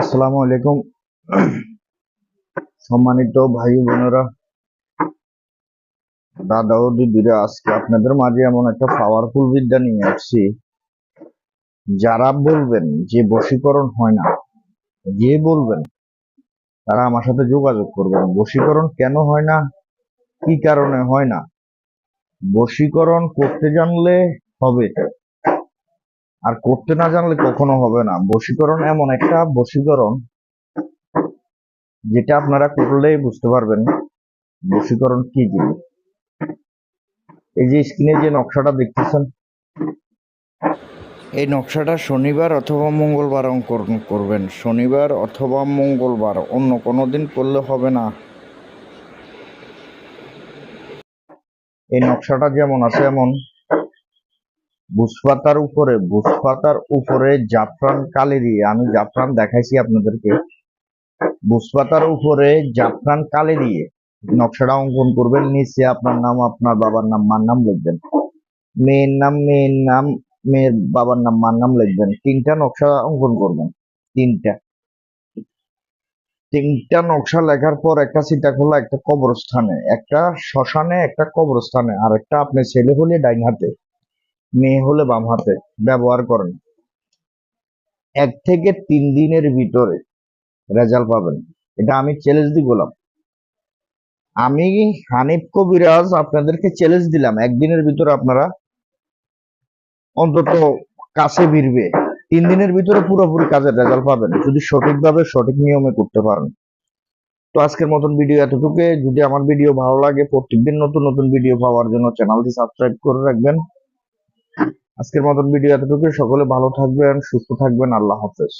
আসসালামু আলাইকুম। সম্মানিত ভাই বোনেরা, দাদা ও দিদিরা, আজকে আপনাদের মাঝে এমন একটা পাওয়ারফুল বিদ্যা নিয়ে আসছি। যারা বলবেন যে বশীকরণ হয় না, যে বলবেন, তারা আমার সাথে যোগাযোগ করবেন। বশীকরণ কেন হয় না? কি কারণে হয় না? বশীকরণ করতে জানলে হবে। আর করতে না জানলে কখনো হবে না। বশীকরণ এমন একটা বশীকরণ যেটা আপনারা করলেই বুঝতে পারবেন বশীকরণ কি জিনিস এই যে স্ক্রিনে যে নকশাটা দেখতেছেন, এই নকশাটা শনিবার অথবা মঙ্গলবার অঙ্কন করবেন। শনিবার অথবা মঙ্গলবার, অন্য কোনো দিন করলে হবে না। এই নকশাটা যেমন আছে এমন বুসপাতার উপরে বুসপাতার উপরে জাফরান কালি দিয়ে আমি জাফরান দেখাইছি আপনাদেরকে। বুসপাতার উপরে জাফরান কালি দিয়ে নকশাটা অঙ্কন করবেন, নিচে আপনার নাম, আপনার বাবার নাম, মার নাম লিখবেন। মেয়ের নাম মেয়ের নাম, মেয়ের বাবার নাম, মার নাম লিখবেন। তিনটা নকশা অঙ্কন করবেন। তিনটা। তিনটা নকশা লেখার পর একটা সিটা খোলা, একটা কবরস্থানে। একটা শ্মশানে, একটা কবরস্থানে। আর একটা আপনি ছেলে হলে ডাইন হাতে। মেয়ে হলে বাম হাতে, ব্যবহার করেন। এক থেকে তিন দিনের ভিতরে রেজাল্ট পাবেন। এটা আমি চ্যালেঞ্জ দিয়ে বললাম আমি হানিফ কবিরাজ আপনাদেরকে চ্যালেঞ্জ দিলাম। একদিনের ভিতরে আপনারা অন্তত কাছে ভিড়বে তিন দিনের ভিতরে পুরোপুরি কাজের রেজাল্ট পাবেন। যদি সঠিকভাবে, সঠিক নিয়মে করতে পারেন। তো আজকের মতন ভিডিও এতটুকু যদি আমার ভিডিও ভালো লাগে, প্রত্যেকদিন নতুন নতুন ভিডিও পাওয়ার জন্য চ্যানেলটি সাবস্ক্রাইব করে রাখবেন। আজকের মতন ভিডিও এতটুকু সকলে ভালো থাকবেন সুস্থ থাকবেন। আল্লাহ হাফেজ।